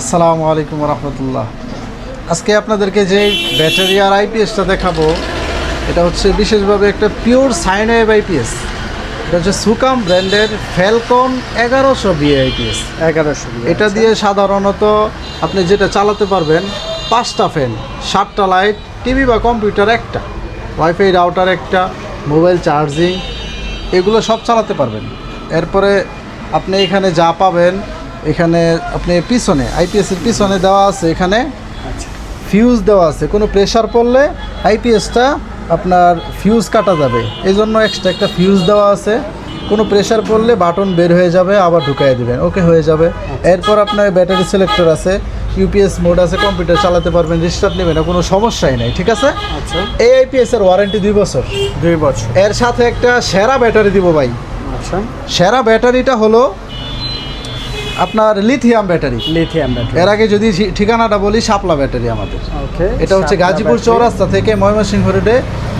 আসসালামু আলাইকুম রহমতুল্লাহ আজকে আপনাদেরকে যে ব্যাটারি আর আইপিএসটা দেখাবো এটা হচ্ছে বিশেষভাবে একটা পিওর সাইন ওয়েভ আইপিএস এটা হচ্ছে সুকাম ব্র্যান্ডের ফ্যালকন এগারোশো বিএ আইপিএস এগারোশো এটা দিয়ে সাধারণত আপনি যেটা চালাতে পারবেন পাঁচটা ফ্যান সাতটা লাইট টিভি বা কম্পিউটার একটা ওয়াইফাই রাউটার একটা মোবাইল চার্জিং এগুলো সব চালাতে পারবেন। এরপরে আপনি এখানে যা পাবেন এখানে আপনি পিছনে আইপিএসের পিছনে দেওয়া আছে এখানে। আচ্ছা। ফিউজ দেওয়া আছে। কোনো প্রেশার পড়লে আইপিএসটা আপনার ফিউজ কাটা যাবে। এই জন্য এক্সট্রা একটা ফিউজ দেওয়া আছে। কোনো প্রেশার পড়লে বাটন বের হয়ে যাবে আবার ঢুকাই দিবেন। ওকে হয়ে যাবে। এরপর আপনার ব্যাটারি সিলেক্টর আছে। ইউপিএস মোড আছে কম্পিউটার চালাতে পারবেন রিস্টার্ট নেবেন না কোনো সমস্যাই নাই ঠিক আছে? আচ্ছা। এই আইপিএস এর ওয়ারেন্টি দুই বছর। দুই বছর। এর সাথে একটা সেরা ব্যাটারি দিব ভাই। আচ্ছা। সেরা ব্যাটারিটা হলো আপনার লিথিয়াম ব্যাটারি লিথিয়াম ব্যাটারি এর আগে যদি ঠিকানাটা বলি শাপলা ব্যাটারি আমাদের। ওকে এটা হচ্ছে গাজীপুর চৌরাস্তা থেকে ময়মনসিংহ রোডে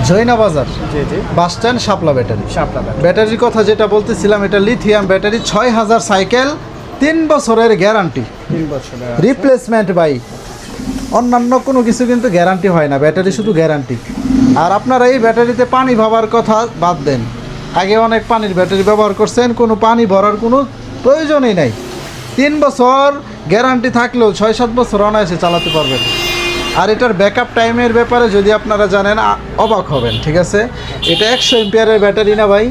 জৈনা বাজার। জি জি। বাস স্ট্যান্ড শাপলা ব্যাটারি শাপলা ব্যাটারির কথা যেটা বলতেছিলাম এটা লিথিয়াম ব্যাটারি ছয় হাজার সাইকেল তিন বছরের গ্যারান্টি তিন বছরের রিপ্লেসমেন্ট বাই অন্যান্য কোনো কিছু কিন্তু গ্যারান্টি হয় না। ব্যাটারি শুধু গ্যারান্টি আর আপনারা এই ব্যাটারিতে পানি ভাবার কথা বাদ দেন। আগে অনেক পানির ব্যাটারি ব্যবহার করছেন কোনো পানি ভরার কোনো প্রয়োজনই নাই। তিন বছর গ্যারান্টি থাকলেও ছয় সাত বছর অনায়াসে চালাতে পারবেন। আর এটার ব্যাকআপ টাইমের ব্যাপারে যদি আপনারা জানেন অবাক হবেন ঠিক আছে? এটা একশো এমপিয়ারের ব্যাটারি না ভাই?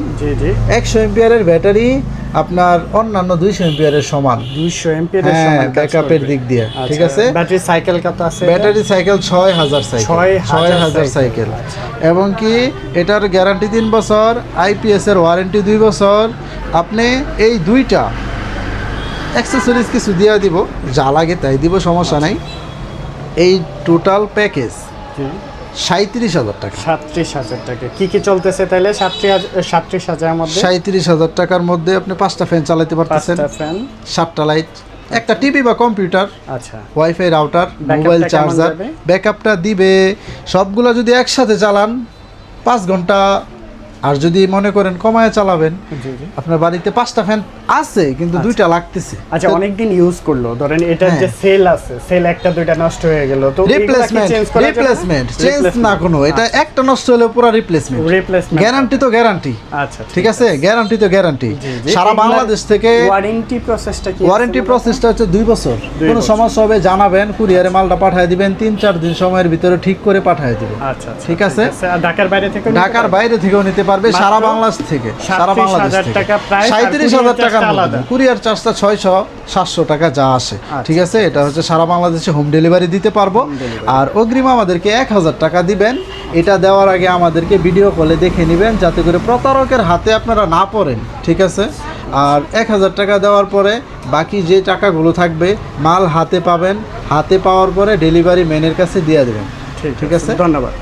একশো এমপিয়ারের ব্যাটারি আপনার অন্যান্য দুইশো এমপিয়ারের সমান। দুইশো এমপি এর সমান ব্যাকআপের দিক দিয়ে ঠিক আচ্ছা, আছে? ব্যাটারি সাইকেল কত আছে ব্যাটারি সাইকেল ছয় হাজার সাইকেল ছয় হাজার সাইকেল। এবং কি এটার গ্যারান্টি তিন বছর আইপিএস এর ওয়ারেন্টি দুই বছর। আপনি এই দুইটা অ্যাক্সেসরিজ কিছু দিয়ে দিব যা লাগে তাই দিব সমস্যা নাই। এই টোটাল প্যাকেজ সাঁত্রিশ হাজার টাকা। সাতত্রিশ হাজার টাকা। কি কি চলতেছে তাহলে সাতত্রিশ হাজার মধ্যে? সাঁত্রিশ হাজার টাকার মধ্যে আপনি পাঁচটা ফ্যান চালাতে পারতেছেন। ফ্যান। সাতটা লাইট একটা টিভি বা কম্পিউটার আচ্ছা। ওয়াইফাই রাউটার মোবাইল চার্জার ব্যাকআপটা দিবে সবগুলো যদি একসাথে চালান পাঁচ ঘণ্টা আর যদি মনে করেন কমায় চালাবেন আপনার বাড়িতে পাঁচটা ফ্যান আছে কিন্তু দুইটা লাগতেছে। আচ্ছা অনেকদিন ইউজ করল। ধরেন এটার যে হ্যাঁ। সেল আছে সেল একটা দুইটা নষ্ট হয়ে গেল। তো রিপ্লেসমেন্ট রিপ্লেসমেন্ট চেঞ্জ না কোনো। এটা একটা নষ্ট হলে পুরো রিপ্লেসমেন্ট রিপ্লেসমেন্ট গ্যারান্টি তো গ্যারান্টি আচ্ছা ঠিক আছে? গ্যারান্টি তো গ্যারান্টি। সারা বাংলাদেশ থেকে ওয়ারেন্টি প্রসেসটা কি ওয়ারেন্টি প্রসেসটা হচ্ছে দুই বছর। কোনো সমস্যা হবে জানাবেন কুরিয়ারে মালটা পাঠিয়ে দিবেন তিন চার দিন সময়ের ভিতরে ঠিক করে পাঠিয়ে দিবেন। আচ্ছা আচ্ছা ঠিক আছে। ঢাকার বাইরে থেকে ঢাকার বাইরে থেকেও নিতে পারবে সারা বাংলাদেশ থেকে সারা 37,000 বাংলাদেশ থেকে। সাঁত্রিশ হাজার টাকার মধ্যে। কুরিয়ার চার্জটা ছয়শো সাতশো টাকা যা আসে আচ্ছা। ঠিক আছে? এটা হচ্ছে সারা বাংলাদেশে হোম ডেলিভারি দিতে পারব। আর অগ্রিম আমাদেরকে এক হাজার টাকা দিবেন। এটা দেওয়ার আগে আমাদেরকে ভিডিও কলে দেখে নেবেন যাতে করে প্রতারকের হাতে আপনারা না পড়েন ঠিক আছে? আর এক হাজার টাকা দেওয়ার পরে বাকি যে টাকাগুলো থাকবে মাল হাতে পাবেন। হাতে পাওয়ার পরে ডেলিভারি ম্যানের কাছে দিয়ে দেবেন ঠিক আছে? ধন্যবাদ।